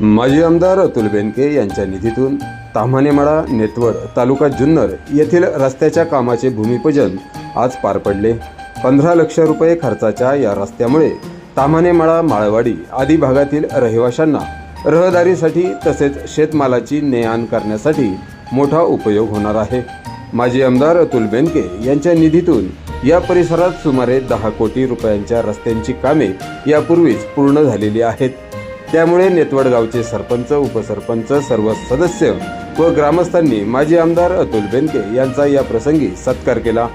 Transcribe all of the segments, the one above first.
माजी आमदार अतुल बेनके यांच्या निधीतून ताम्हानेमाळा नेतवड तालुका जुन्नर येथील रस्त्याच्या कामाचे भूमिपूजन आज पार पडले. पंधरा लक्ष रुपये खर्चाच्या या रस्त्यामुळे ताम्हानेमाळा माळवाडी आदी भागातील रहिवाशांना रहदारीसाठी तसेच शेतमालाची ने आण करण्यासाठी मोठा उपयोग होणार आहे. माजी आमदार अतुल बेनके यांच्या निधीतून या परिसरात सुमारे दहा कोटी रुपयांच्या रस्त्यांची कामे यापूर्वीच पूर्ण झालेली आहेत. त्यामुळे नेतवड गावचे सरपंच उपसरपंच सर्व सदस्य व ग्रामस्थांनी माजी आमदार अतुल बेनके यांचा या प्रसंगी सत्कार केला.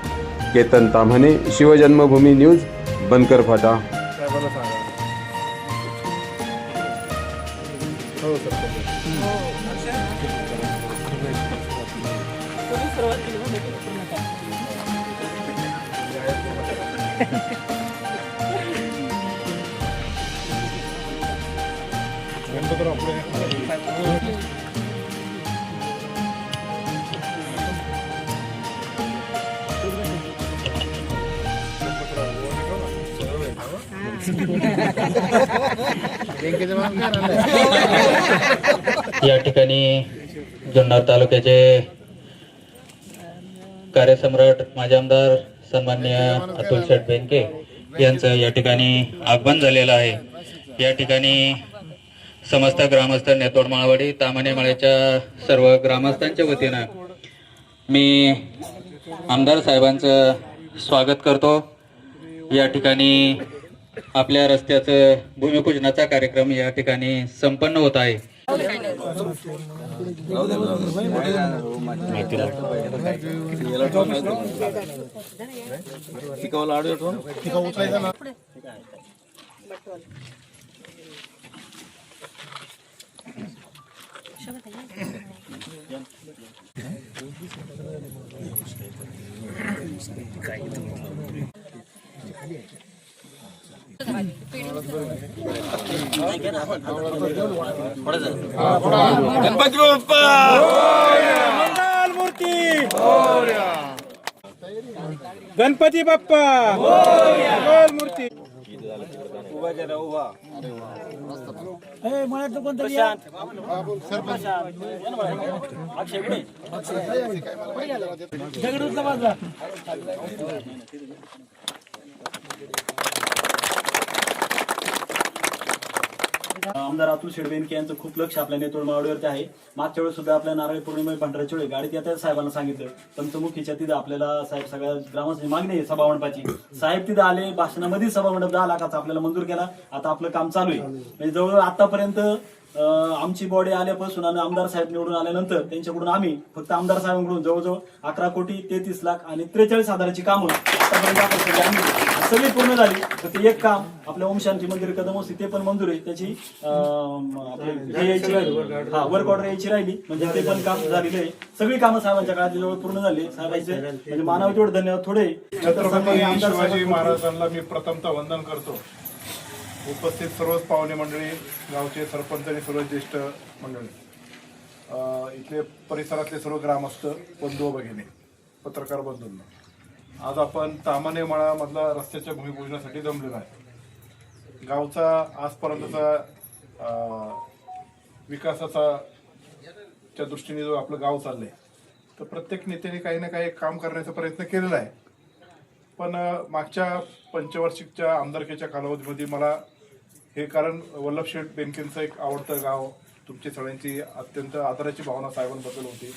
केतन ताम्हाणे शिवजन्मभूमी न्यूज बनकर फाटा या ठिकाणी जुन्नर तालुक्याचे कार्यसम्राट माजी आमदार सन्मान्य अतुल शेठ बेंके यांचं या ठिकाणी आगमन झालेलं आहे. या ठिकाणी समस्त ग्रामस्थ नेतोड माळवाडी तामाने माळ्याच्या सर्व ग्रामस्थांच्या वतीनं मी आमदार साहेबांचं स्वागत करतो. या ठिकाणी आपल्या रस्त्याचं भूमिपूजनाचा कार्यक्रम या ठिकाणी संपन्न होत आहे. गणपती बाप्पा! मंगल मूर्ती! गणपती बाप्पा! मंगल मूर्ती! मळ्यातलं कोणतरी या. दगड उचला बाजूला. आमदार अतुल शेडबेनके यांचं खूप लक्ष आपल्या नेतोड मावळीवरती आहे. मागच्या वेळेस सुद्धा आपल्या नारळी पौर्णिमे वेळी गाडीत येत्या साहेबांना सांगितलं. पंचमुखीच्या तिथं आपल्याला साहेब सगळ्या ग्रामाची मागणी आहे सभामंडपाची. साहेब तिथं आले भाषणामध्ये सभामंडप दहा लाखाचा आपल्याला मंजूर केला. आता आपलं काम चालू आहे. म्हणजे जवळजवळ आतापर्यंत आमची बॉडी आल्यापासून आणि आमदार साहेब निवडून आल्यानंतर त्यांच्याकडून आम्ही फक्त आमदार साहेबांकडून जवळजवळ अकरा कोटी तेहतीस लाख आणि त्रेचाळीस हजाराची कामं आतापर्यंत सगळी पूर्ण झाली. तर ते एक काम आपल्या ओमशांती मंदिर कदम होती ते पण मंजूर आहे. त्याची वर्क ऑर्डर यायची राहिली. म्हणजे ते पण काम झालेलं आहे. सगळी कामं साहेबांच्या काळात जवळ पूर्ण झाली. साहेबांचे म्हणजे मानावं तेवढं धन्यवाद. थोडे छत्रपती शिवाजी महाराजांना मी प्रथमतः वंदन करतो. उपस्थित सर्वच पाहुणे मंडळी गावचे सरपंच आणि सर्व ज्येष्ठ मंडळी. इथले परिसरातले सर्व ग्रामस्थ बंधू भगिनी पत्रकार बंधूंना. आज आपण तामाने मळामधला रस्त्याच्या भूमिपूजनासाठी जमलेलो आहे. गावचा आजपर्यंतचा विकासाचा च्या दृष्टीने जो आपलं गाव चाललंय तर प्रत्येक नेत्याने काही ना काही काम करण्याचा प्रयत्न केलेला आहे. पण मागच्या पंचवार्षिकच्या आमदारकीच्या कालावधीमध्ये मला हे कारण वल्लभ शेठ बेनकेंचं एक आवडतं गाव तुमची सगळ्यांची अत्यंत आदराची भावना साहेबांबद्दल होती.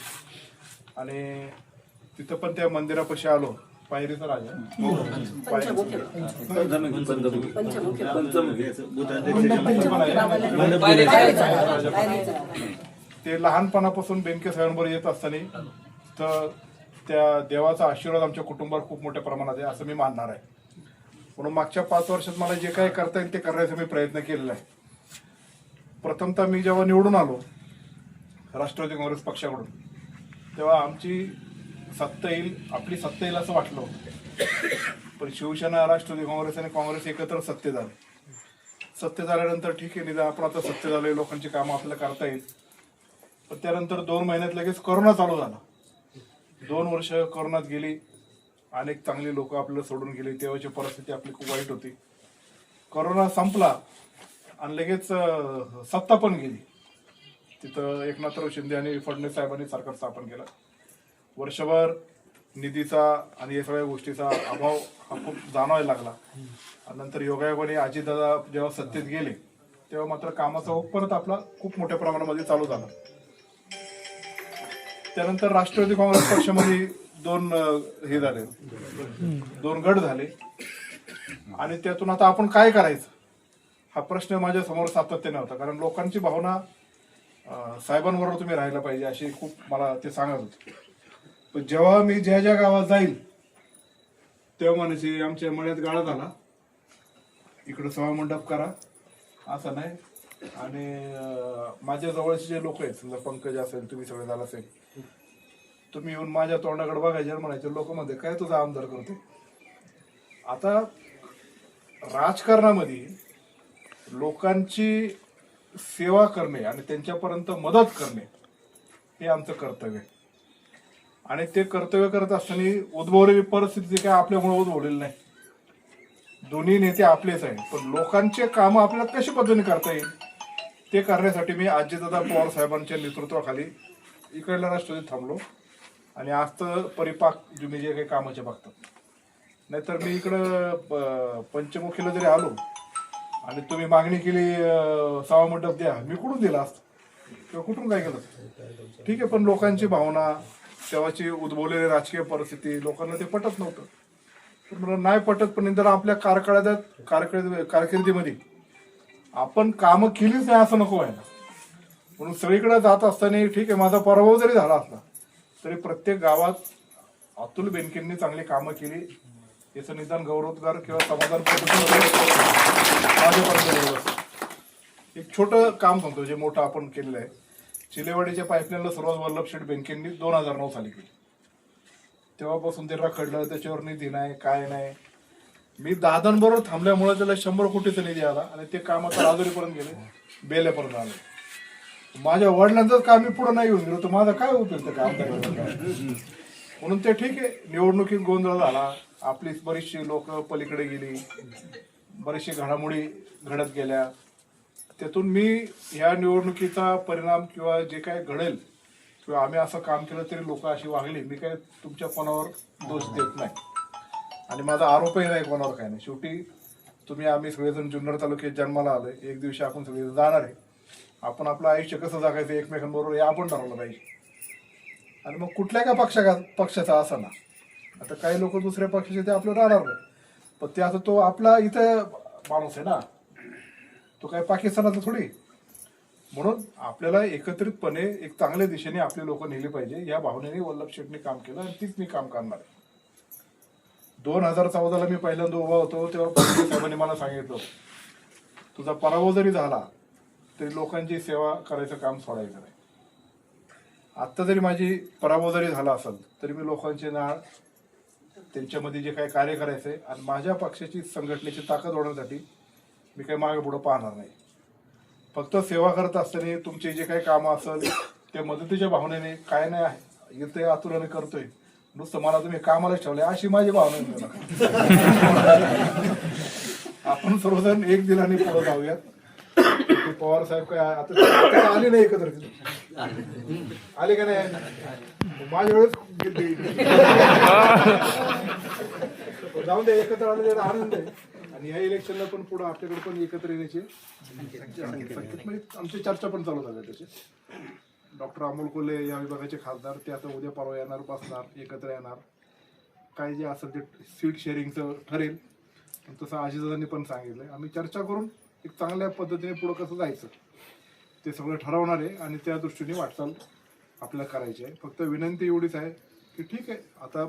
आणि तिथं पण त्या मंदिरापाशी आलो पायरीचा राजा. ते लहानपणापासून बेनके साहेबांवर येत असताना तर त्या देवाचा आशीर्वाद आमच्या कुटुंबावर खूप मोठ्या प्रमाणात आहे असं मी मानणार आहे. म्हणून मागच्या पाच वर्षात मला जे काही करता येईल ते करण्याचा मी प्रयत्न केलेला आहे. प्रथमतः मी जेव्हा निवडून आलो राष्ट्रवादी काँग्रेस पक्षाकडून तेव्हा आमची सत्ता येईल आपली सत्ता येईल असं वाटलं होतं. पण शिवसेना राष्ट्रवादी काँग्रेस आणि काँग्रेस एकत्र सत्ते झाले सत्य झाल्यानंतर ठीक आहे निदान आपण आता सत्तेत आलोय लोकांची कामं आपल्याला करता येईल. पण त्यानंतर दोन महिन्यात लगेच करोना चालू झाला. दोन वर्ष कोरोनात गेली. अनेक चांगली लोक आपल्याला सोडून गेली. तेव्हाची परिस्थिती आपली खूप वाईट होती. करोना संपला आणि लगेच सत्ता पण गेली. तिथं एकनाथराव शिंदे आणि फडणवीस साहेबांनी सरकार स्थापन केलं. वर्षभर निधीचा आणि या सगळ्या गोष्टीचा अभाव हा खूप जाणवायला लागला. आणि नंतर योगायोगाने आजीदादा जेव्हा सत्तेत गेले तेव्हा मात्र कामाचा ओघ परत आपला खूप मोठ्या प्रमाणामध्ये चालू झाला. त्यानंतर राष्ट्रवादी काँग्रेस पक्षामध्ये दोन हे झाले. दोन गट झाले. आणि त्यातून आता आपण काय करायचं? हा प्रश्न माझ्यासमोर सातत्याने होता. कारण लोकांची भावना साहेबांबरोबर तुम्ही राहायला पाहिजे अशी खूप मला ते सांगत होते. पण जेव्हा मी ज्या ज्या गावात जाईल तेव्हा म्हणायचे आमच्या मळ्यात गाळा झाला. इकडं सभा मंडप करा. असं नाही. आणि माझ्या जवळचे जे लोक आहेत समजा पंकज असेल तुम्ही सगळे झाला असेल तुम्ही येऊन माझ्या तोंडाकडे बघायचे म्हणायचे लोक मध्ये काय तुझा आमदार करते आता राजकारणामध्ये लोकांची सेवा करणे आणि त्यांच्यापर्यंत मदत करणे हे आमचं कर्तव्य आहे. आणि ते कर्तव्य करत असताना उद्भवलेली परिस्थिती काय आपल्यामुळे उद्भवलेली नाही. दोन्ही नेते आपलेच आहेत पण लोकांचे कामं आपल्याला कशी पद्धतीने करता येईल ते करण्यासाठी मी आजीदादा पवार साहेबांच्या नेतृत्वाखाली इकडल्या राष्ट्रवादी थांबलो. आणि असतं परिपाक तुम्ही जे काही कामाचे बघतात नाहीतर मी इकडं प- पंचमुखीला जरी आलो आणि तुम्ही मागणी केली अं, मंडप द्या मी कुठून दिला असतं किंवा कुठून काय केलं? ठीक आहे पण लोकांची भावना तेव्हाची उद्भवलेली राजकीय परिस्थिती लोकांना ते पटत नव्हतं. तर मला नाही पटत पण नंतर आपल्या कारकिर्दीत कारकिर्द कारकिर्दीमध्ये आपण कामं केलीच नाही असं नको व्हायला. म्हणून सगळीकडे जात असताना ठीक आहे माझा पराभव जरी झाला असला तरी प्रत्येक गावात अतुल बेनकेंनी चांगली कामं केली. याचं निदान गौरवोद्गार किंवा समाधान एक छोटं काम सांगतो जे मोठं आपण केलेलं आहे. चिलेवाडीच्या पाईपलाईनला सर्वात वल्लभ शेठ बेनकेंनी दोन हजार नऊ साली केली. तेव्हापासून ते रखडलं त्याच्यावर निधी नाही काय नाही. मी दादांबरोबर थांबल्यामुळे त्याला शंभर कोटीचा निधी आला आणि ते काम आता राजुरीपर्यंत गेले बेल्यापर्यंत आले. माझ्या वडिलांचंच काम मी पुढे नाही येऊन गेलो तर माझा काय उपयोग त्या काम काय म्हणून ते ठीक आहे निवडणुकीत गोंधळ झाला. आपली बरीचशी लोक पलीकडे गेली. बरीचशी घडामोडी घडत गेल्या. त्यातून मी ह्या निवडणुकीचा परिणाम किंवा जे काय घडेल किंवा आम्ही असं काम केलं तरी लोक अशी वागली मी काय तुमच्या कोणावर दोष देत नाही. आणि माझा आरोपही नाही कोणावर काय नाही. शेवटी तुम्ही आम्ही सगळेजण जुन्नर तालुक्यात जन्माला आलोय. एक दिवशी आपण सगळेजण जाणार आहे. आपण आपलं आयुष्य कसं जगायचं एकमेकांबरोबर हे आपण ठरवलं पाहिजे. आणि मग कुठल्या का पक्षा पक्षाचा असा ना आता काही लोक दुसऱ्या पक्षाचे ते आपलं राहणार नाही. पण ते आता तो आपला इथं माणूस आहे ना. तो काय पाकिस्तानातला थोडी. म्हणून आपल्याला एकत्रितपणे एक चांगल्या दिशेने आपले लोक नेले पाहिजे. या भावनेने वल्लभ शेठने काम केलं आणि तीच मी काम करणार आहे. दोन हजार चौदाला मी पहिल्यांदा उभा होतो तेव्हा साहेबांनी मला सांगितलं तुझा पराभव जरी झाला तरी लोकांची सेवा करायचं काम सोडायचं नाही. आत्ता जरी माझी पराभव जरी झाला असेल तरी मी लोकांचे नाळ त्यांच्यामध्ये जे काही कार्य करायचंय आणि माझ्या पक्षाची संघटनेची ताकद वाढवण्यासाठी मी काही मागे पुढं पाहणार नाही. फक्त सेवा करत असताना तुमचे जे काही कामं असेल ते मदतीच्या भावनेने काय नाही आहे इथे आतुराने करतोय. नुसतं मला तुम्ही कामालाच ठेवलंय अशी माझी भावना आपण सर्वजण एक दिलाने पुढे जाऊयात. पवार साहेब काय आता आले नाही एकत्र आले का नाही? माझ्या वेळेस जाऊन दे एकत्र आले त्याचा आनंद आहे. आणि या इलेक्शनला पण पुढे आपल्याकडे पण एकत्र येण्याची म्हणजे आमची चर्चा पण चालू झाल्या त्याची. डॉक्टर अमोल कोल्हे या विभागाचे खासदार ते आता उद्या परवा येणार बसणार एकत्र येणार. काय जे असेल ते सीट शेअरिंगचं ठरेल. तसं आशिषांनी पण सांगितलं आम्ही चर्चा करून एक चांगल्या पद्धतीने पुढं कसं जायचं ते सगळं ठरवणार आहे आणि त्या दृष्टीने वाटचाल आपल्याला करायची आहे. फक्त विनंती एवढीच आहे की ठीक आहे आता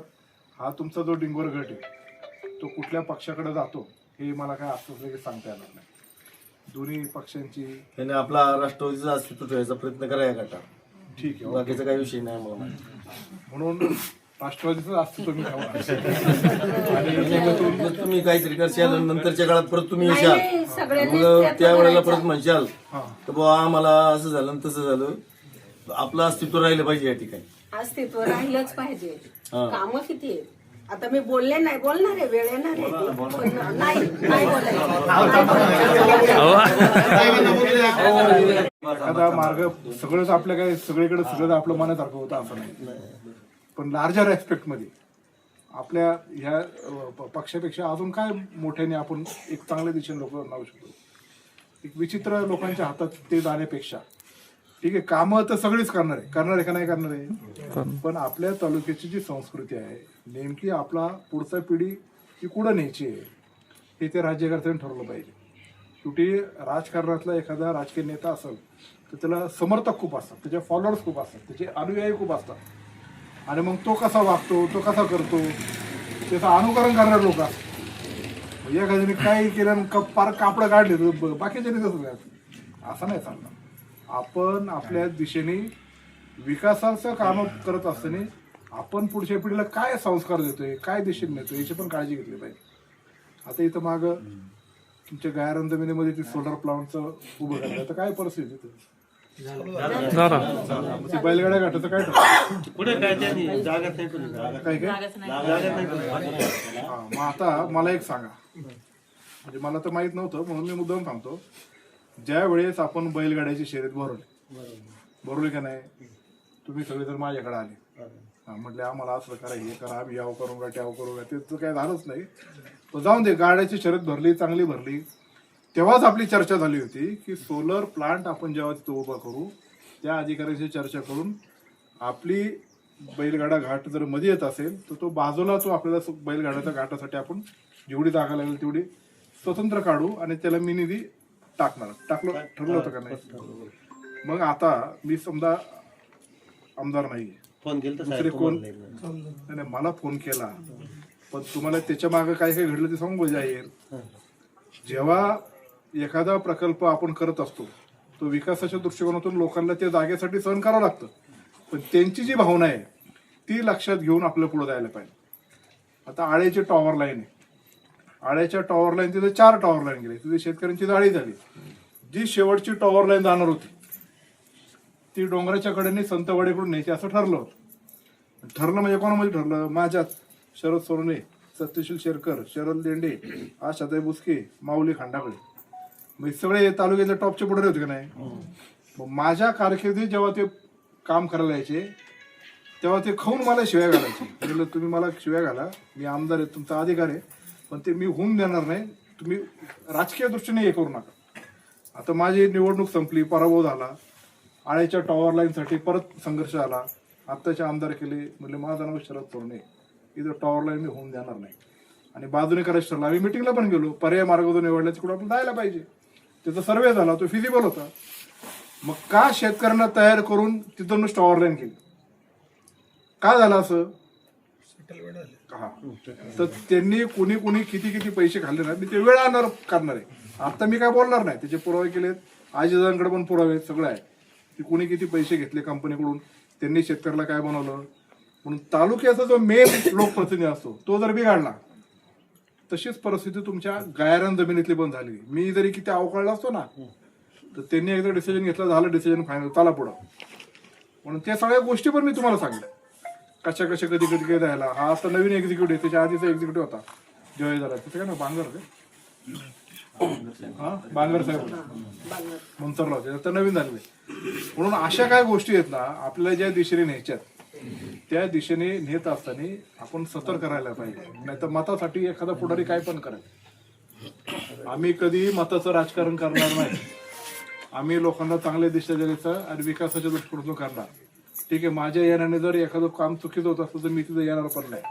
हा तुमचा जो डिंगोर गट आहे तो कुठल्या पक्षाकडे जातो हे मला काय आश्वासन सांगता येणार नाही. दोन्ही पक्षांची त्याने आपला राष्ट्रवादीचा अस्तित्व ठेवायचा प्रयत्न करा या गटात ठीक आहे बाकीचा काही विषय नाही म्हणून राष्ट्रवादीचं अस्तित्व मी ठेवणार आणि मग तुम्ही काहीतरी करशाल आणि नंतरच्या काळात परत तुम्ही नाही, येशाल. नाही, सगळ्यांनीच मग त्या वेळेला. परत म्हणशाल. तर बुवा आम्हाला असं झालं आणि तसं झालं. आपलं अस्तित्व राहिलं पाहिजे या ठिकाणी. अस्तित्व राहिलंच पाहिजे. हा. काम किती आहेत? आता मी बोलले नाही बोलणार आहे वेळ येणार आहे. पण नाही नाही बोलायचं. नाही बोलायचं. एखादा मार्ग सगळंच आपल्या काय सगळीकडे सगळं आपलं मनासारखं होतं असं नाही. पण लार्जर ऍस्पेक्टमध्ये. आपल्या ह्या पक्षापेक्षा अजून काय मोठ्याने आपण एक चांगल्या दिशेने लोक लावू शकतो? एक विचित्र लोकांच्या हातात ते जाण्यापेक्षा. ठीक आहे कामं तर सगळीच करणार आहे. करणार आहे का नाही करणार आहे? पण आपल्या तालुक्याची जी संस्कृती आहे नेमकी आपला पुढचा पिढी ही कुठं न्यायची आहे? हे ते राज्यकर्त्यांनी ठरवलं पाहिजे. शेवटी राजकारणातला एखादा राजकीय नेता असेल तर त्याला समर्थक खूप असतात त्याचे फॉलोअर्स खूप असतात त्याचे अनुयायी खूप असतात. आणि मग तो कसा वागतो तो कसा करतो? त्याचं अनुकरण करणार लोक एखाद्याने काही केलं आणि कप पार कापडं काढले तर ब- बाकीच्याने कसं काय असं नाही चालणार. आपण आपल्या दिशेने विकासाचं काम करत असताना आपण पुढच्या पिढीला काय संस्कार देतोय काय दिशेने नेतोय याची पण काळजी घेतली पाहिजे. आता इथं माग तुमच्या गायरन जमिनीमध्ये ते सोलर प्लांटचं उभं करायचं तर काय परिस्थिती ते बैलगाड्या काय ठरलं? काय काय हा, मग आता मला एक सांगा. म्हणजे मला तर माहीत नव्हतं म्हणून मी मुद्दाम सांगतो. ज्या वेळेस आपण बैलगाड्याची शर्यत भरवली भरवली का नाही तुम्ही सगळे जर माझ्याकडे आले. हा, म्हटले आम्हाला असं करा हे करा आम्ही यावं करू का त्यावं करू का त्याचं काय झालंच नाही. पण जाऊन दे गाड्याची शर्यत भरली चांगली भरली. तेव्हाच आपली चर्चा झाली होती की सोलर प्लांट आपण जेव्हा तिथं उभा करू त्या अधिकाऱ्यांशी चर्चा करून आपली बैलगाडा घाट जर मध्ये येत असेल तर तो बाजूला तो आपल्याला बैलगाड्याच्या घाटासाठी आपण जेवढी जागा लागेल तेवढी स्वतंत्र काढू आणि त्याला मी निधी टाकणार. टाकलं ठरलं होतं का नाही? मग आता मी समजा आमदार नाहीये फोन केला दुसरे कोण? नाही नाही, मला फोन केला. पण तुम्हाला त्याच्यामागे काय काय घडलं ते सांगू जाहीर जेव्हा एखादा प्रकल्प आपण करत असतो तो विकासाच्या दृष्टिकोनातून लोकांना त्या जागेसाठी सहन करावं लागतं. पण त्यांची जी भावना आहे ती लक्षात घेऊन आपल्याला पुढे जायला पाहिजे. आता आळ्याची टॉवर लाईन आहे. आळ्याच्या टॉवर लाईन तिथे चार टॉवर लाईन गेले. तिथे शेतकऱ्यांची जाळी झाली. जी शेवटची टॉवर लाईन जाणार होती ती डोंगराच्या कडेने संतवाडीकडून न्यायची असं ठरलं होतं. ठरलं म्हणजे कोणामध्ये ठरलं? माझ्यात शरद सोरणे सत्यशील शेरकर शरद लेंडे आशाताई बुसके माऊली खांडाकडे मग सगळे तालुक्यातले टॉपचे पुढे होते का नाही? मग माझ्या कारकिर्दीत जेव्हा ते काम करायला यायचे तेव्हा ते खाऊन मला शिव्या घालायचे. म्हणलं तुम्ही मला शिव्या घाला. मी आमदार आहे तुमचा अधिकार आहे. पण ते मी होऊन देणार नाही. तुम्ही राजकीय दृष्टीने हे करू नका. आता माझी निवडणूक संपली पराभव झाला. आळ्याच्या टॉवर लाईनसाठी परत संघर्ष झाला आत्ताचे आमदार केले. म्हणले माझा नाव शरद सोडणे. इथं टॉवर लाईन मी होऊन देणार नाही. आणि बाजूने करायचं ठरलं आम्ही मिटिंगला पण गेलो. पर्याय मार्ग जो निवडला तिकडे आपण जायला पाहिजे. त्याचा सर्वे झाला तो फिजिबल होता. मग का शेतकऱ्यांना तयार करून तिथं नुसतं ऑनलाईन केली? का झालं असं? हा. तर त्यांनी कुणी कुणी किती किती पैसे खाल्ले ना मी ते वेळ आणणार करणार आहे. आता मी काय बोलणार नाही त्याचे पुरावे केलेत. आजीदांकडे पण पुरावे सगळं आहे. की कुणी किती पैसे घेतले कंपनीकडून त्यांनी शेतकऱ्याला काय बनवलं? म्हणून तालुक्याचा जो मेन लोकप्रतिनिधी असतो तो जर बिघाडला तशीच परिस्थिती तुमच्या गायरान जमिनीतली पण झाली. मी जरी किती अवकाळला असतो ना तर त्यांनी एकदा डिसिजन घेतलं झालं डिसिजन फायनल चला पुढं. म्हणून त्या सगळ्या गोष्टी पण मी तुम्हाला सांगितल्या कशा कशा कधी कधी काय द्यायला. हा आता नवीन एक्झिक्युटिव्ह त्याच्या आधीचा एक्झिक्युटिव्ह होता. जय झाला. तिथे काय ना बांगर ते हा? बांगर साहेब. मंतरराव ते आता नवीन झालेले. म्हणून अशा काय गोष्टी आहेत ना आपल्याला ज्या दिशेने न्यायच्यात त्या दिशेने नेत असताना आपण सतर्क करायला पाहिजे. नाही तर मतासाठी एखादा पुढारी काय पण करेल. आम्ही कधीही मताचं राजकारण करणार नाही. आम्ही लोकांना चांगल्या दिशा देण्याचा आणि विकासाच्या दृष्टिकोनातून करणार. ठीक आहे माझ्या येण्याने जर एखादं काम चुकीचं होत असतं तर मी तिथं येणार पण नाही.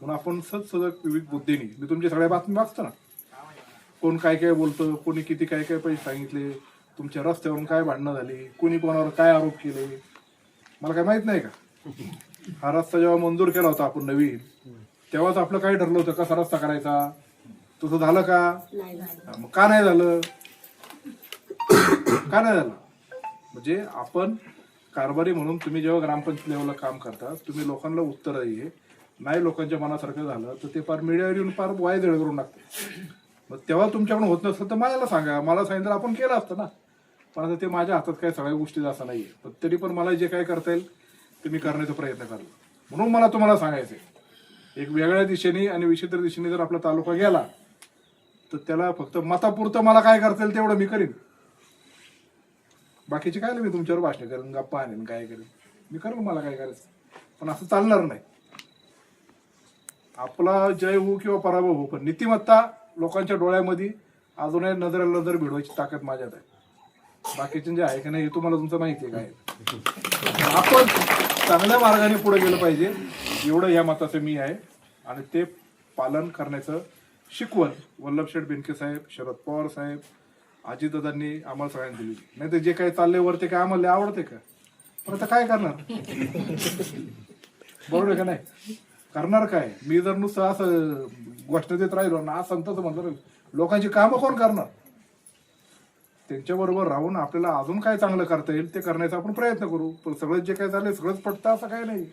म्हणून आपण सद सदक विविध बुद्धीने मी तुमच्या सगळ्या बातम्या वाचतो ना. कोण काय काय बोलतं कोणी किती काय काय पैसे सांगितले तुमच्या रस्त्यावरून काय भांडणं झाली कोणी कोणावर काय आरोप केले मला काय माहीत नाही का? हा रस्ता जेव्हा मंजूर केला होता आपण नवीन तेव्हाच आपलं काय ठरलं होतं कसा रस्ता करायचा? तसं झालं का? हा, मग का नाही झालं? का नाही झालं? म्हणजे आपण कारभारी म्हणून तुम्ही जेव्हा ग्रामपंचायत लेवलला काम करता तुम्ही लोकांना उत्तर आहे नाही लोकांच्या मनासारखं झालं तर ते फार मीडियावर येऊन फार वाय दळ करून टाकते. मग तेव्हा तुमच्याकडून होत नसतं तर मला सांगा. मला सांगितलं आपण केलं असतं ना. पण आता ते माझ्या हातात काय सगळ्या गोष्टी असं नाहीये. पण तरी पण मला जे काय करता येईल ते मी करण्याचा प्रयत्न करा. म्हणून मला तुम्हाला सांगायचं एक वेगळ्या दिशेने आणि विचित्र दिशेने जर आपला तालुका गेला तर त्याला फक्त मतापुरतं मला काय करता येईल तेवढं मी करीन. बाकीचे काय नाही मी तुमच्यावर भाषण करेन गप्पा आणेन काय करेन. मी करेन मला काय करायचं. पण असं चालणार नाही. आपला जय हो किंवा पराभव हो पण नीतिमत्ता लोकांच्या डोळ्यामध्ये अजूनही नजरेला नजर भिडवायची ताकद माझ्यात आहे. बाकीचे जे आहे की नाही हे तुम्हाला तुमचं माहिती आहे काय. आपण चांगल्या मार्गाने पुढे गेलं पाहिजे. एवढं या मताचं मी आहे. आणि ते पालन करण्याचं शिकवण वल्लभशेठ बेनके साहेब शरद पवार साहेब अजितदादांनी आम्हाला सगळ्यांनी दिली. नाही ते जे काही चालले वर ते काय आम्हाला आवडते का? पण आता काय करणार? बरोबर आहे का नाही? करणार काय? मी जर नुसतं असं गोष्ट देत राहिलो ना असं तसं म्हणलं लोकांची कामं कोण करणार? त्यांच्याबरोबर राहून आपल्याला अजून काय चांगलं करता येईल ते करण्याचा आपण प्रयत्न करू. पण सगळं जे काय चाललंय सगळंच पटतं असं काय नाही.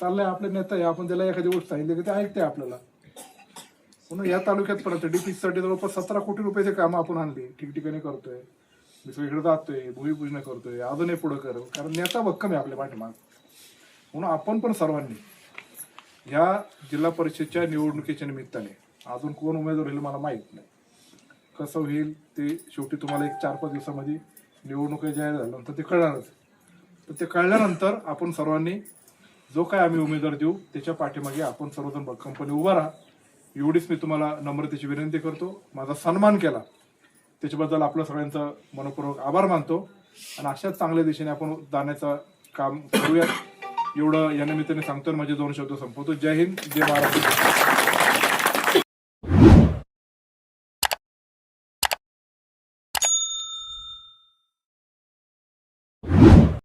चाललंय आपले नेता आहे आपण त्याला एखादी गोष्ट सांगितली की ते ऐकते आपल्याला. म्हणून या तालुक्यात पण डीपीसाठी जवळपास सतरा कोटी रुपयाचे काम आपण आणले. ठिकठिकाणी करतोय. मी सगळीकडे जातोय भूमिपूजन करतोय अजूनही पुढं करू. कारण नेता भक्कम आहे आपल्या पाठीमाग. म्हणून आपण पण सर्वांनी या जिल्हा परिषदच्या निवडणुकीच्या निमित्ताने अजून कोण उमेदवार होईल मला माहीत नाही. कसं होईल ते शेवटी तुम्हाला एक चार पाच दिवसामध्ये निवडणुका जाहीर झाल्यानंतर ते कळणारच. तर ते कळल्यानंतर आपण सर्वांनी जो काय आम्ही उमेदवार देऊ त्याच्या पाठीमागे आपण सर्वजण भक्कमपणे उभा राहा. एवढीच मी तुम्हाला नम्रतेची विनंती करतो. माझा सन्मान केला. त्याच्याबद्दल आपलं सगळ्यांचा मनपूर्वक आभार मानतो. आणि अशाच चांगल्या दिशेने आपण जाण्याचं काम करूयात. एवढं या निमित्ताने सांगतो आणि माझे दोन शब्द संपवतो. जय हिंद जय महाराष्ट्र.